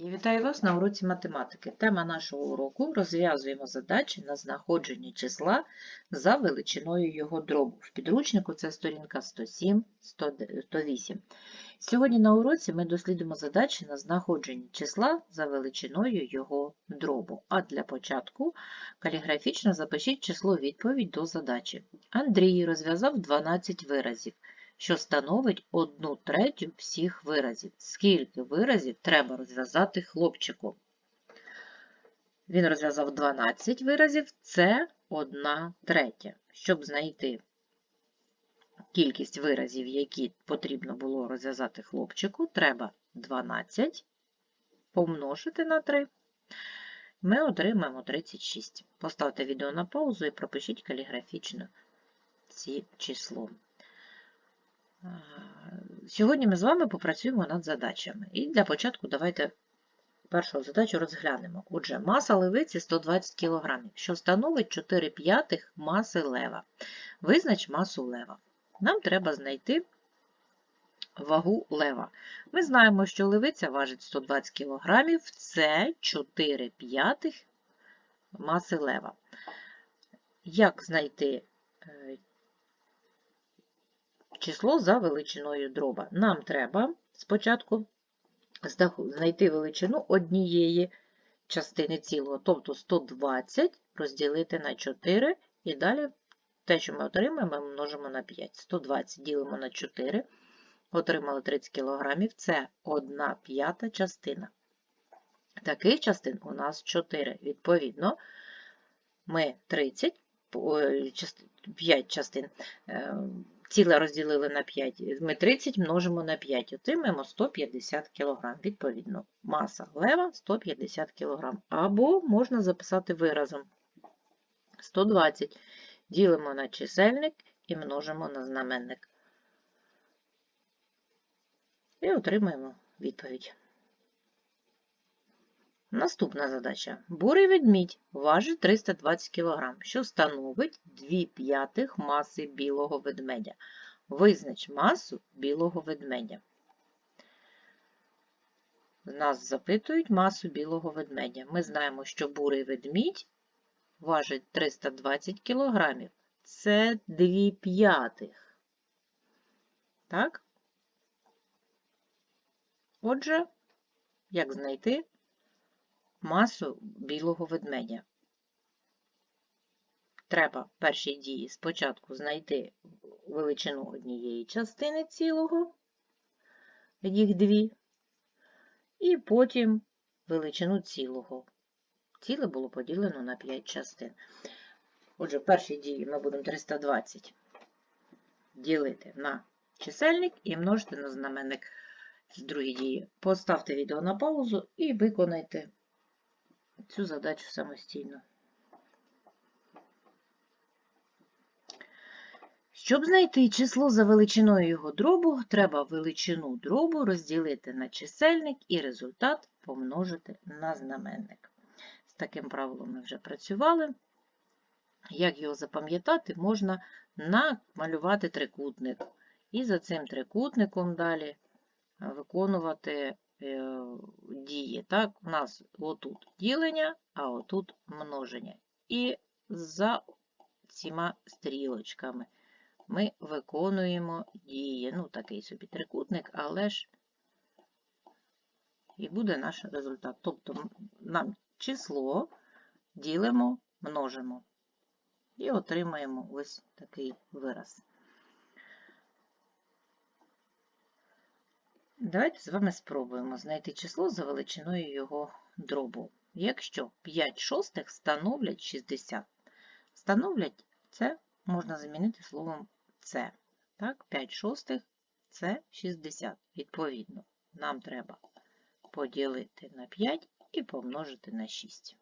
Я вітаю вас на уроці математики. Тема нашого уроку розв'язуємо задачі на знаходження числа за величиною його дробу. В підручнику це сторінка 107, 108. Сьогодні на уроці ми дослідимо задачі на знаходження числа за величиною його дробу. А для початку каліграфічно запишіть число відповідь до задачі. Андрій розв'язав 12 виразів що становить одну третю всіх виразів. Скільки виразів треба розв'язати хлопчику? Він розв'язав 12 виразів, це одна третя. Щоб знайти кількість виразів, які потрібно було розв'язати хлопчику, треба 12 помножити на 3. Ми отримаємо 36. Поставте відео на паузу і пропишіть каліграфічно ці число. Сьогодні ми з вами попрацюємо над задачами. І для початку давайте першу задачу розглянемо. Отже, маса левиці 120 кг, що становить 4 п'ятих маси лева. Визнач масу лева. Нам треба знайти вагу лева. Ми знаємо, що левиця важить 120 кг, це 4 п'ятих маси лева. Як знайти е, число за величиною дроба. Нам треба спочатку знайти величину однієї частини цілого, тобто 120 розділити на 4, і далі те, що ми отримаємо, ми множимо на 5. 120 ділимо на 4, отримали 30 кг, це 1 п'ята частина. Таких частин у нас 4. Відповідно, ми 30, 5 частин е, Ціле розділили на 5. Ми 30 множимо на 5, отримаємо 150 кг. Відповідно, маса лева 150 кг. Або можна записати виразом 120. Ділимо на чисельник і множимо на знаменник. І отримаємо відповідь. Наступна задача. Бурий ведмідь важить 320 кг, що становить 2 п'ятих маси білого ведмедя. Визнач масу білого ведмедя. Нас запитують масу білого ведмедя. Ми знаємо, що бурий ведмідь важить 320 кг. Це 2 п'ятих. Так? Отже, як знайти? Масу білого ведмедя. Треба в першій дії спочатку знайти величину однієї частини цілого, їх дві, і потім величину цілого. Ціле було поділено на 5 частин. Отже, в першій дії ми будемо 320 ділити на чисельник і множити на знаменник в другій дії. Поставте відео на паузу і виконайте цю задачу самостійно. Щоб знайти число за величиною його дробу, треба величину дробу розділити на чисельник і результат помножити на знаменник. З таким правилом ми вже працювали. Як його запам'ятати, можна намалювати трикутник. І за цим трикутником далі виконувати дії. Так, У нас отут ділення, а отут множення. І за цими стрілочками ми виконуємо дії. Ну, такий собі трикутник, але ж і буде наш результат. Тобто нам число ділимо, множимо. І отримаємо ось такий вираз. Давайте з вами спробуємо знайти число за величиною його дробу. Якщо 5 шостих становлять 60. Становлять це можна замінити словом це. Так, 5 шостих це 60. Відповідно, нам треба поділити на 5 і помножити на 6.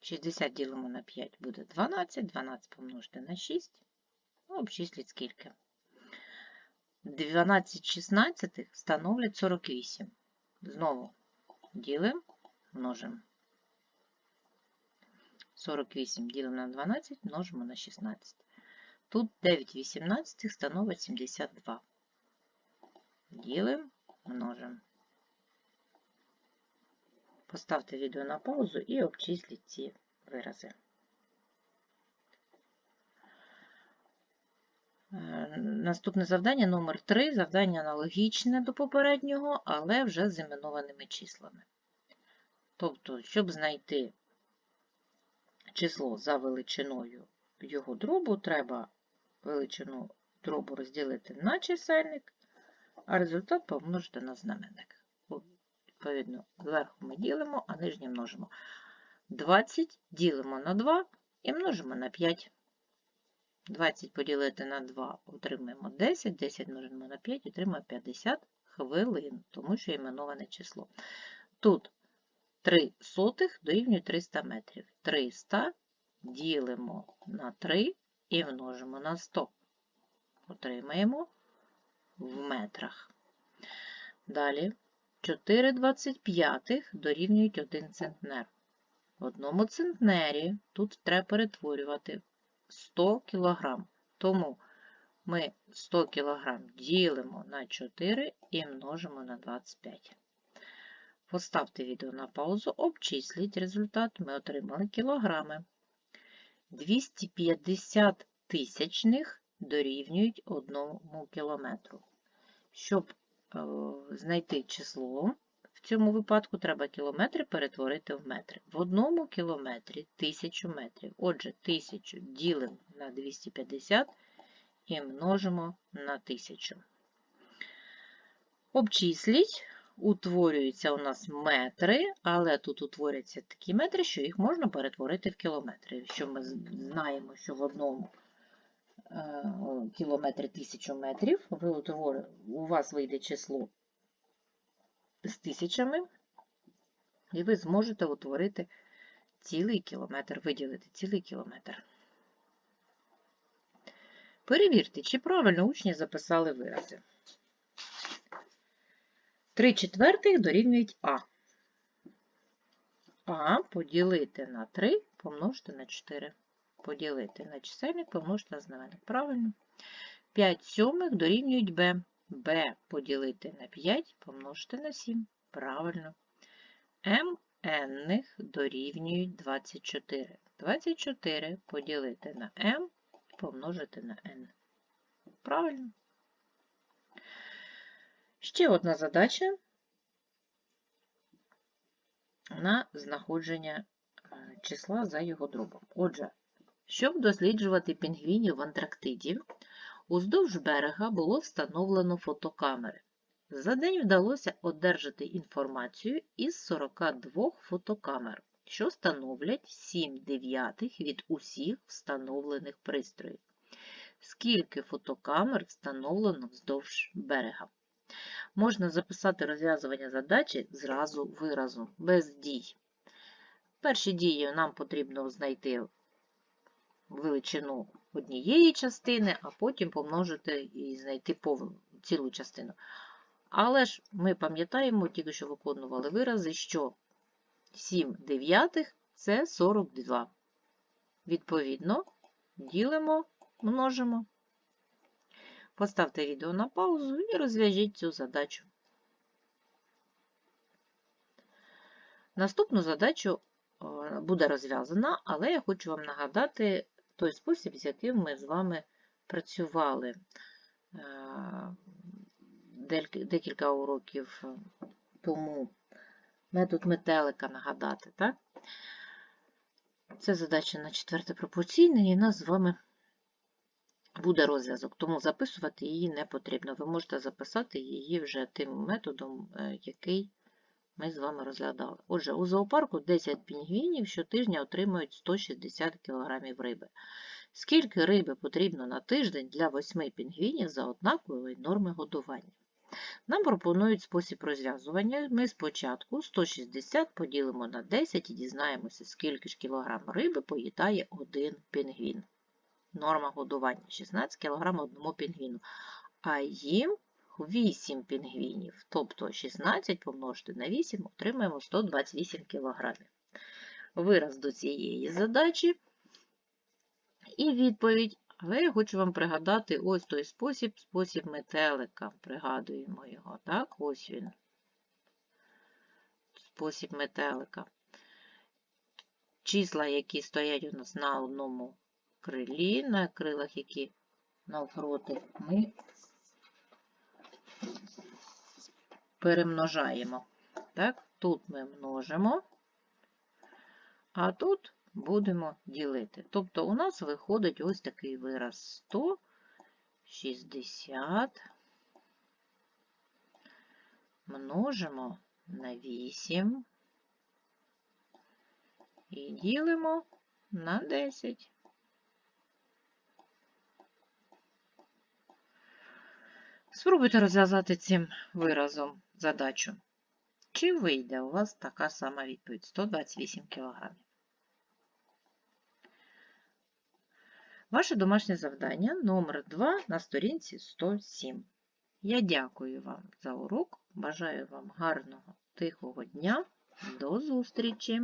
60 ділимо на 5 буде 12, 12 помножити на 6. Ну, обчисліть скільки. 12 шістнадцятих становлять 48. Знову ділимо, множимо. 48 ділимо на 12, множимо на 16. Тут 9 18 становить 72. Ділимо, множимо. Поставте відео на паузу і обчисліть ці вирази. Наступне завдання номер 3. Завдання аналогічне до попереднього, але вже з іменованими числами. Тобто, щоб знайти число за величиною його дробу, треба величину дробу розділити на чисельник, а результат помножити на знаменник. Відповідно, зверху ми ділимо, а нижнє множимо. 20 ділимо на 2 і множимо на 5. 20 поділити на 2 отримаємо 10, 10 множимо на 5, отримаємо 50 хвилин, тому що іменоване число. Тут 3 сотих дорівнює 300 метрів. 300 ділимо на 3 і множимо на 100. Отримаємо в метрах. Далі 4 25 дорівнюють 1 центнер. В одному центнері тут треба перетворювати 100 кг. Тому ми 100 кг ділимо на 4 і множимо на 25. Поставте відео на паузу, обчисліть результат. Ми отримали кілограми. 250 тисячних дорівнюють 1 кілометру. Щоб е, знайти число, в цьому випадку треба кілометри перетворити в метри. В одному кілометрі 1000 метрів. Отже, 1000 ділимо на 250 і множимо на 1000. Обчисліть. Утворюються у нас метри, але тут утворяться такі метри, що їх можна перетворити в кілометри. Якщо ми знаємо, що в одному е, кілометрі 1000 метрів, у вас вийде число з тисячами, і ви зможете утворити цілий кілометр, виділити цілий кілометр. Перевірте, чи правильно учні записали вирази. 3 четвертих дорівнюють А. А поділити на 3 помножити на 4. Поділити на чисельник, помножити на знаменник. Правильно. 5 сьомих дорівнюють Б. Б поділити на 5 помножити на 7. Правильно. М енних дорівнюють 24. 24 поділити на М помножити на N. Правильно. Ще одна задача на знаходження е, числа за його дробом. Отже, щоб досліджувати пінгвінів в Антарктиді, уздовж берега було встановлено фотокамери. За день вдалося одержати інформацію із 42 фотокамер, що становлять 7 дев'ятих від усіх встановлених пристроїв. Скільки фотокамер встановлено вздовж берега? Можна записати розв'язування задачі зразу виразу, без дій. Перші дії нам потрібно знайти величину однієї частини, а потім помножити і знайти повну цілу частину. Але ж ми пам'ятаємо, тільки що виконували вирази, що 7 дев'ятих це 42. Відповідно, ділимо, множимо. Поставте відео на паузу і розв'яжіть цю задачу. Наступну задачу е, буде розв'язана, але я хочу вам нагадати той спосіб, з яким ми з вами працювали е, декілька уроків тому. Метод метелика нагадати, так? Це задача на четверте пропорційне, і нас з вами буде розв'язок, тому записувати її не потрібно. Ви можете записати її вже тим методом, е, який ми з вами розглядали. Отже, у зоопарку 10 пінгвінів щотижня отримують 160 кг риби. Скільки риби потрібно на тиждень для 8 пінгвінів за однакової норми годування? Нам пропонують спосіб розв'язування. Ми спочатку 160 поділимо на 10 і дізнаємося, скільки ж кілограм риби поїдає один пінгвін. Норма годування 16 кг одному пінгвіну. А їм 8 пінгвінів. Тобто 16 помножити на 8 отримаємо 128 кг. Вираз до цієї задачі. І відповідь Але я хочу вам пригадати ось той спосіб, спосіб метелика. Пригадуємо його, так? Ось він. Спосіб метелика. Числа, які стоять у нас на одному крилі, на крилах, які навпроти, ми перемножаємо. Так? Тут ми множимо, а тут будемо ділити. Тобто у нас виходить ось такий вираз 160 множимо на 8 і ділимо на 10. Спробуйте розв'язати цим виразом задачу. Чи вийде у вас така сама відповідь 128 кг? Ваше домашнє завдання номер 2 на сторінці 107. Я дякую вам за урок. Бажаю вам гарного, тихого дня. До зустрічі!